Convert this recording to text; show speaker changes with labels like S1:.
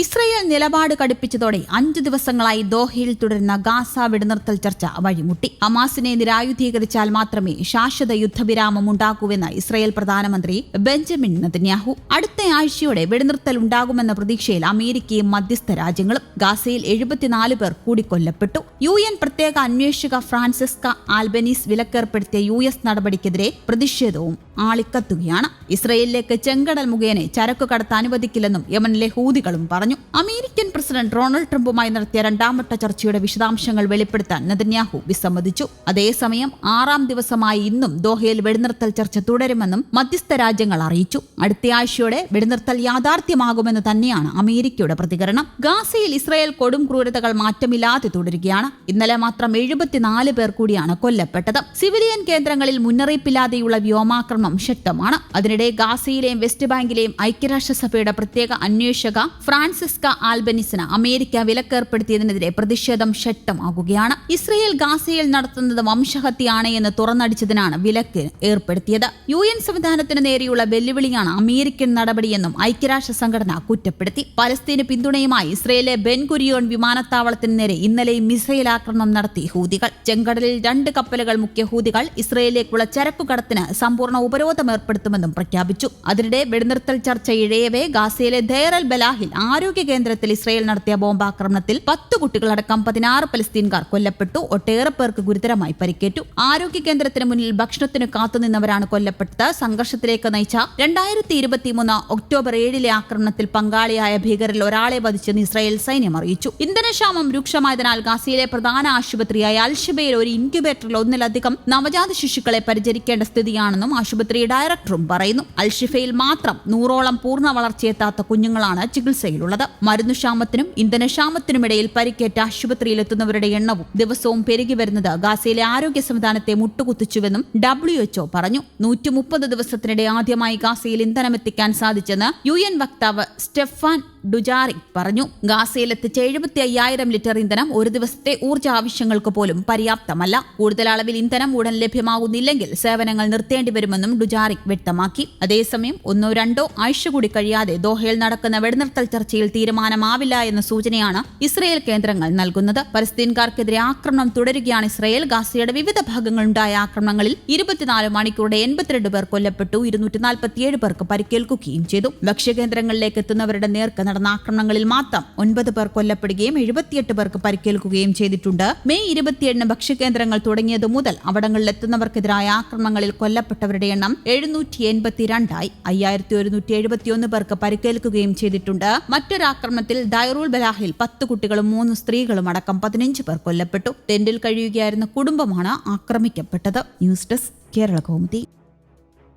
S1: Israel നിലപാട് കടുപ്പിച്ചതോടെ അഞ്ചു ദിവസങ്ങളായി ദോഹയിൽ തുടരുന്ന ഗാസ വെടിനിർത്തൽ ചർച്ച വഴിമുട്ടി. അമാസിനെ നിരായുധീകരിച്ചാൽ മാത്രമേ ശാശ്വത യുദ്ധവിരാമം ഉണ്ടാകൂവെന്ന് ഇസ്രയേൽ പ്രധാനമന്ത്രി ബെഞ്ചമിൻ നെതന്യാഹു. അടുത്ത ആഴ്ചയോടെ വെടിനിർത്തൽ ഉണ്ടാകുമെന്ന പ്രതീക്ഷയിൽ അമേരിക്കയും മധ്യസ്ഥ രാജ്യങ്ങളും ഗാസയിൽ എഴുപത്തിനാല് പേർ കൂടി കൊല്ലപ്പെട്ടു യു എൻ പ്രത്യേക അന്വേഷക ഫ്രാൻസിസ്ക ആൽബനീസ് വിലക്കേർപ്പെടുത്തിയ യു എസ് നടപടിക്കെതിരെ പ്രതിഷേധവും ആളിക്കത്തുകയാണ്. ഇസ്രയേലിലേക്ക് ചെങ്കടൽ മുഖേന ചരക്കു കടത്ത് അനുവദിക്കില്ലെന്നും യമനിലെ ഹൂതികളും പറഞ്ഞു. അമേരിക്കൻ പ്രസിഡന്റ് ഡൊണാൾഡ് ട്രംപുമായി നടത്തിയ രണ്ടാംവട്ട ചർച്ചയുടെ വിശദാംശങ്ങൾ വെളിപ്പെടുത്താൻ നെതന്യാഹു വിസമ്മതിച്ചു. അതേസമയം ആറാം ദിവസമായി ഇന്നും ദോഹയിൽ വെടിനിർത്തൽ ചർച്ച തുടരുമെന്നും മധ്യസ്ഥ രാജ്യങ്ങൾ അറിയിച്ചു. അടുത്തയാഴ്ചയോടെ വെടിനിർത്തൽ യാഥാർത്ഥ്യമാകുമെന്ന് തന്നെയാണ് അമേരിക്കയുടെ പ്രതികരണം. ഗാസയിൽ ഇസ്രായേൽ കൊടും ക്രൂരതകൾ മാറ്റമില്ലാതെ തുടരുകയാണ്. ഇന്നലെ മാത്രം എഴുപത്തിനാല് പേർ കൂടിയാണ് കൊല്ലപ്പെട്ടത്. സിവിലിയൻ കേന്ദ്രങ്ങളിൽ മുന്നറിയിപ്പില്ലാതെയുള്ള വ്യോമാക്രമണം ശക്തമാണ്. അതിനിടെ ഗാസയിലെയും വെസ്റ്റ് ബാങ്കിലെയും ഐക്യരാഷ്ട്രസഭയുടെ പ്രത്യേക അന്വേഷക ഫ്രാൻസിസ്ക ആൽബനിസിന് അമേരിക്ക വിലക്കേർപ്പെടുത്തിയതിനെതിരെ പ്രതിഷേധം ശക്തമാകുകയാണ്. ഇസ്രയേൽ ഗാസയിൽ നടത്തുന്നത് വംശഹത്യയാണ് എന്ന് തുറന്നടിച്ചതിനാണ് വിലക്ക് ഏർപ്പെടുത്തിയത്. യു എൻ സംവിധാനത്തിന് നേരെയുള്ള വെല്ലുവിളിയാണ് അമേരിക്കൻ നടപടിയെന്നും ഐക്യരാഷ്ട്ര സംഘടന കുറ്റപ്പെടുത്തി. പലസ്തീന് പിന്തുണയുമായി ഇസ്രയേലിലെ ബെൻകുരിയോൺ വിമാനത്താവളത്തിന് നേരെ ഇന്നലെ മിസൈൽ ആക്രമണം നടത്തി ഹൂതികൾ. ചെങ്കടലിൽ രണ്ട് കപ്പലുകൾ മുഖ്യ ഹൂതികൾ ഇസ്രയേലിലേക്കുള്ള ചരക്കുകടത്തിന് സമ്പൂർണ ഉപരോധം ഏർപ്പെടുത്തുമെന്നും പ്രഖ്യാപിച്ചു. അതിനിടെ വെടിനിർത്തൽ ചർച്ച ഇഴയവേ ഗാസയിലെ ധേറൽ ബലാഹിൽ ആരോഗ്യ കേന്ദ്രത്തിൽ ഇസ്രയേൽ നടത്തിയ ബോംബാക്രമണത്തിൽ പത്ത് കുട്ടികളടക്കം പതിനാറ് പലസ്തീൻകാർ കൊല്ലപ്പെട്ടു. ഒട്ടേറെ പേർക്ക് ഗുരുതരമായി പരിക്കേറ്റു. ആരോഗ്യ കേന്ദ്രത്തിന് മുന്നിൽ ഭക്ഷണത്തിന് കാത്തുനിന്നവരാണ് കൊല്ലപ്പെട്ടത്. സംഘർഷത്തിലേക്ക് നയിച്ച രണ്ടായിരത്തി ഇരുപത്തിമൂന്ന് ഒക്ടോബർ ഏഴിലെ ആക്രമണത്തിൽ പങ്കാളിയായ ഭീകരരിൽ ഒരാളെ വധിച്ചെന്ന് ഇസ്രായേൽ സൈന്യം അറിയിച്ചു. ഇന്ധനക്ഷാമം രൂക്ഷമായതിനാൽ ഗാസയിലെ പ്രധാന ആശുപത്രിയായ അൽഷബയിൽ ഒരു ഇൻക്യുബേറ്ററിൽ ഒന്നിലധികം നവജാത ശിശുക്കളെ പരിചരിക്കേണ്ട സ്ഥിതിയാണെന്നും ആശുപത്രി ഡയറക്ടറും പറയുന്നു. അൽഷിഫയിൽ മാത്രം നൂറോളം പൂർണ വളർച്ചയെത്താത്ത കുഞ്ഞുങ്ങളാണ് ചികിത്സയിലുള്ളത്. മരുന്നുക്ഷാമത്തിനും ഇന്ധനക്ഷാമത്തിനുമിടയിൽ പരിക്കേറ്റ ആശുപത്രിയിലെത്തുന്നവരുടെ എണ്ണവും ദിവസവും പെരുകി വരുന്നത് ഗാസയിലെ ആരോഗ്യ സംവിധാനത്തെ മുട്ടുകുത്തിച്ചുവെന്നും ഡബ്ല്യു എച്ച്ഒ പറഞ്ഞു. നൂറ്റി മുപ്പത് ദിവസത്തിനിടെ ആദ്യമായി ഗാസയിൽ ഇന്ധനമെത്തിക്കാൻ സാധിച്ചെന്ന് യു എൻ വക്താവ് സ്റ്റെഫാൻ ഡുജാറിക് പറഞ്ഞു ഗാസയിലെത്തിച്ച എഴുപത്തി അയ്യായിരം ലിറ്റർ ഇന്ധനം ഒരു ദിവസത്തെ ഊർജ ആവശ്യങ്ങൾക്ക് പോലും പര്യാപ്തമല്ല. കൂടുതൽ അളവിൽ ഇന്ധനം ഉടൻ ലഭ്യമാകുന്നില്ലെങ്കിൽ സേവനങ്ങൾ നിർത്തേണ്ടി വരുമെന്നും ഡുജാറിക് വ്യക്തമാക്കി. അതേസമയം ഒന്നോ രണ്ടോ ആഴ്ച കൂടി കഴിയാതെ ദോഹയിൽ നടക്കുന്ന വെടിനിർത്തൽ ചർച്ചയിൽ തീരുമാനമാവില്ല എന്ന സൂചനയാണ് ഇസ്രയേൽ കേന്ദ്രങ്ങൾ നൽകുന്നത്. പലസ്തീൻകാർക്കെതിരെ ആക്രമണം തുടരുകയാണ് ഇസ്രയേൽ. ഗാസയുടെ വിവിധ ഭാഗങ്ങളുണ്ടായ ആക്രമണങ്ങളിൽ ഇരുപത്തിനാല് മണിക്കൂറുടെ എൺപത്തിരണ്ട് പേർ കൊല്ലപ്പെട്ടു ഇരുന്നൂറ്റി നാൽപ്പത്തിയേഴ് പേർക്ക് പരിക്കേൽക്കുകയും ചെയ്തു. ഭക്ഷ്യകേന്ദ്രങ്ങളിലേക്ക് എത്തുന്നവരുടെ നേർക്ക് നടന്ന ആക്രമണങ്ങളിൽ മാത്രം ഒൻപത് പേർ കൊല്ലപ്പെടുകയും എഴുപത്തിയെട്ട് പേർക്ക് പരിക്കേൽക്കുകയും ചെയ്തിട്ടുണ്ട്. മെയ് ഇരുപത്തിയേഴിന് ഭക്ഷ്യകേന്ദ്രങ്ങൾ തുടങ്ങിയതു മുതൽ അവിടങ്ങളിലെത്തുന്നവർക്കെതിരായ ആക്രമണങ്ങളിൽ കൊല്ലപ്പെട്ടവരുടെ എണ്ണം എഴുന്നൂറ്റി എൺപത്തിരണ്ടായി അയ്യായിരത്തി ഒരുന്നൂറ്റി എഴുപത്തിയൊന്ന് പേർക്ക് പരിക്കേൽക്കുകയും ചെയ്തിട്ടുണ്ട്. മറ്റൊരാക്രമണത്തിൽ ദൈറൂൾ ബലാഹിൽ പത്ത് കുട്ടികളും മൂന്ന് സ്ത്രീകളും അടക്കം പതിനഞ്ച് പേർ കൊല്ലപ്പെട്ടു. ടെന്റിൽ കഴിയുകയായിരുന്ന കുടുംബമാണ് ആക്രമിക്കപ്പെട്ടത്. News desk Kerala Kaumudi.